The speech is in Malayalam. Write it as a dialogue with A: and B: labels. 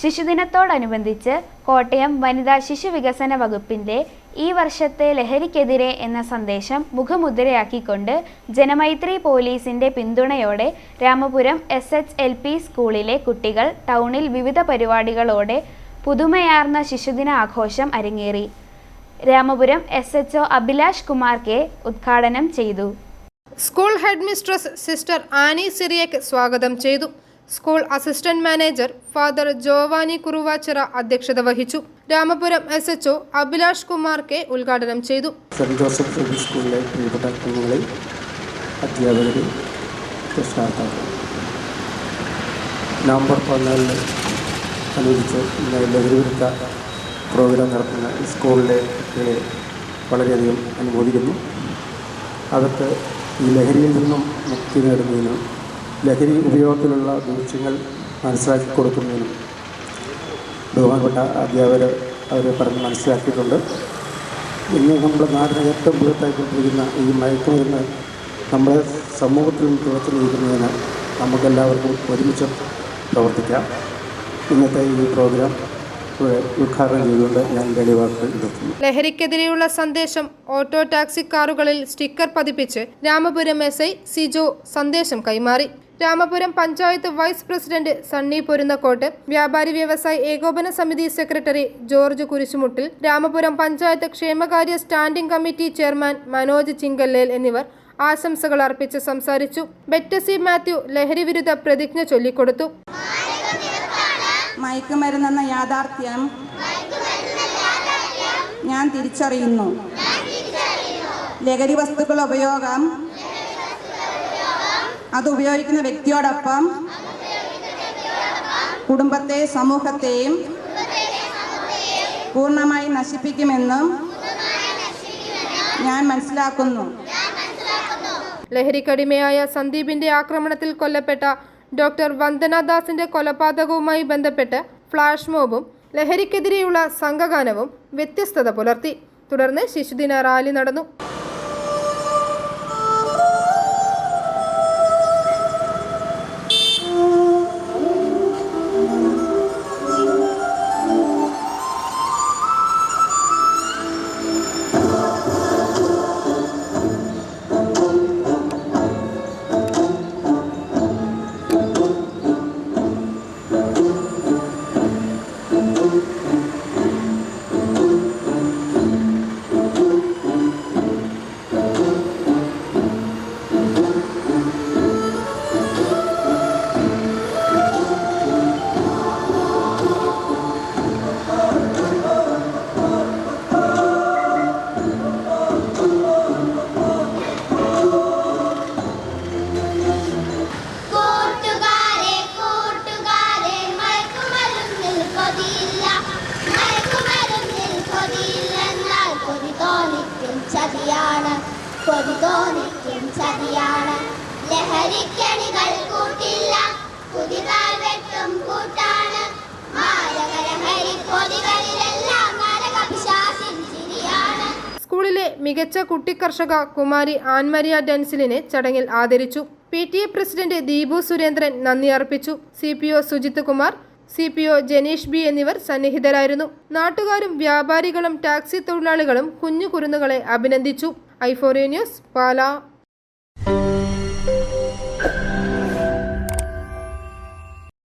A: ശിശുദിനത്തോടനുബന്ധിച്ച് കോട്ടയം വനിതാ ശിശു വികസന വകുപ്പിന്റെ ഈ വർഷത്തെ ലഹരിക്കെതിരെ എന്ന സന്ദേശം മുഖമുദ്രയാക്കിക്കൊണ്ട് ജനമൈത്രി പോലീസിന്റെ പിന്തുണയോടെ Ramapuram S H L P സ്കൂളിലെ കുട്ടികൾ ടൗണിൽ വിവിധ പരിപാടികളോടെ പുതുമയാർന്ന ശിശുദിന ആഘോഷം അരങ്ങേറി. Ramapuram S H O Abhilash Kumar K ഉദ്ഘാടനം ചെയ്തു.
B: School headmistress sister Annie Cyriac സ്വാഗതം ചെയ്തു. School assistant manager father Jovani Kuruvachira അധ്യക്ഷത വഹിച്ചു. Ramapuram S H Abhilash Kumar K ഉദ്ഘാടനം ചെയ്തു.
C: സെന്റ് ജോസഫ് സ്കൂളിലെ പ്രിയപ്പെട്ട അധ്യാപകരെ നവംബർ പതിനാലിന് അനുവദിച്ച് ലഹരിവിരുദ്ധ പ്രോഗ്രാം നടത്തുന്ന സ്കൂളിലെ കുട്ടികളെ വളരെയധികം അനുമോദിക്കുന്നു. അവർക്ക് ഈ ലഹരിയിൽ നിന്നും മുക്തി നേടുന്നതിനും ലഹരി ഉപയോഗത്തിലുള്ള ദൂഷ്യങ്ങൾ മനസ്സിലാക്കി കൊടുക്കുന്നതിനും ബഹുമാനപ്പെട്ട അധ്യാപകർ അവർ പറഞ്ഞ് മനസ്സിലാക്കിയിട്ടുണ്ട്. ഇന്ന് നമ്മുടെ നാടിന് ഏറ്റവും ബുദ്ധിമുട്ടായിക്കൊണ്ടിരിക്കുന്ന ഈ മയക്കുമരുന്ന് നമ്മുടെ സമൂഹത്തിൽ നിന്ന് തുറച്ചു നീക്കുന്നതിന് നമുക്കെല്ലാവർക്കും ഒരുമിച്ച് പ്രവർത്തിക്കാം. ഇന്നത്തെ ഈ പ്രോഗ്രാം ഞാൻ
B: ലഹരിക്കെതിരെയുള്ള സന്ദേശം ഓട്ടോ ടാക്സി കാറുകളിൽ സ്റ്റിക്കർ പതിപ്പിച്ച് രാമപുരം എസ് ഐ സിജോ സന്ദേശം കൈമാറി. രാമപുരം പഞ്ചായത്ത് വൈസ് പ്രസിഡന്റ് സണ്ണി പൊരുന്നക്കോട്ട് വ്യാപാരി വ്യവസായി ഏകോപന സമിതി സെക്രട്ടറി ജോർജ് കുരിശുമുട്ടിൽ രാമപുരം പഞ്ചായത്ത് ക്ഷേമകാര്യ standing committee chairman Manoj Chinkallel എന്നിവർ ആശംസകൾ അർപ്പിച്ച് സംസാരിച്ചു. ബെറ്റസി മാത്യു ലഹരി വിരുദ്ധ പ്രതിജ്ഞ ചൊല്ലിക്കൊടുത്തു.
D: മയക്കുമരുന്നെന്ന യാഥാർത്ഥ്യം ഞാൻ തിരിച്ചറിയുന്നു. ലഹരി വസ്തുക്കളുടെ ഉപയോഗം അത് ഉപയോഗിക്കുന്ന വ്യക്തിയോടൊപ്പം കുടുംബത്തെ സമൂഹത്തെയും പൂർണമായി നശിപ്പിക്കുമെന്നും ഞാൻ മനസ്സിലാക്കുന്നു.
B: ലഹരിക്കടിമയായ സന്ദീപിന്റെ ആക്രമണത്തിൽ കൊല്ലപ്പെട്ട ഡോക്ടർ വന്ദനാദാസിന്റെ കൊലപാതകവുമായി ബന്ധപ്പെട്ട് ഫ്ലാഷ് മോബും ലഹരിക്കെതിരെയുള്ള സംഘഗാനവും വ്യത്യസ്തത പുലർത്തി. തുടർന്ന് ശിശുദിന റാലി നടന്നു.
E: ചതിയാണ്. കൊതി തോന്നിക്കും ചതിയാണ്. ലഹരിക്കണികൾ കൂട്ടില്ല. കുതികാൽ വെട്ടും കൂട്ടാണ്.
B: സ്കൂളിലെ മികച്ച കുട്ടിക്കർഷക കുമാരി ആൻമരിയ ഡെൻസിലിനെ ചടങ്ങിൽ ആദരിച്ചു. P T A president Deepu Surendran നന്ദി അർപ്പിച്ചു. C P O Sujith Kumar C P O Janeesh B എന്നിവർ സന്നിഹിതരായിരുന്നു. നാട്ടുകാരും വ്യാപാരികളും ടാക്സി തൊഴിലാളികളും കുഞ്ഞു കുരുന്നുകളെ അഭിനന്ദിച്ചു. Euphoria news Pala.